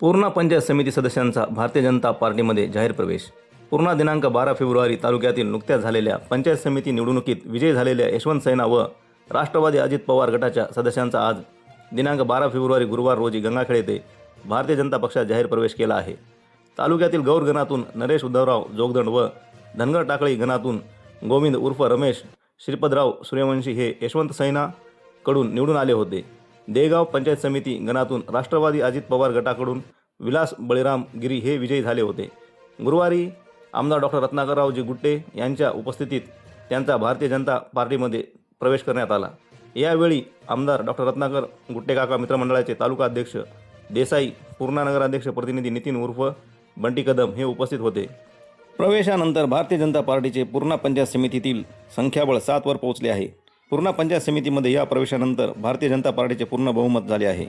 पूर्णा पंचायत समिती सदस्यांचा भारतीय जनता पार्टीमध्ये जाहीर प्रवेश. पूर्णा दिनांक बारा फेब्रुवारी तालुक्यातील नुकत्याच झालेल्या पंचायत समिती निवडणुकीत विजयी झालेल्या यशवंत सैना व राष्ट्रवादी अजित पवार गटाच्या सदस्यांचा आज दिनांक बारा फेब्रुवारी गुरुवार रोजी गंगाखेड येथे भारतीय जनता पक्षात जाहीर प्रवेश केला आहे. तालुक्यातील गौर गणातून नरेश उद्धवराव जोगदंड व धनगर टाकळी गणातून गोविंद उर्फ रमेश श्रीपदराव सूर्यवंशी हे यशवंत सैनाकडून निवडून आले होते. देगाव पंचायत समिती गणातून राष्ट्रवादी अजित पवार गटाकडून विलास बळीराम गिरी हे विजयी झाले होते. गुरुवारी आमदार डॉक्टर रत्नाकररावजी गुट्टे यांच्या उपस्थितीत त्यांचा भारतीय जनता पार्टीमध्ये प्रवेश करण्यात आला. यावेळी आमदार डॉक्टर रत्नाकर गुट्टे काका मित्रमंडळाचे तालुका अध्यक्ष देसाई पूर्णा नगराध्यक्ष प्रतिनिधी नितीन उर्फ बंटी कदम हे उपस्थित होते. प्रवेशानंतर भारतीय जनता पार्टीचे पूर्णा पंचायत समितीतील संख्याबळ सातवर पोहोचले आहे. पूर्णा पंचायत समितीमध्ये या प्रवेशानंतर भारतीय जनता पार्टीचे पूर्ण बहुमत झाले आहे.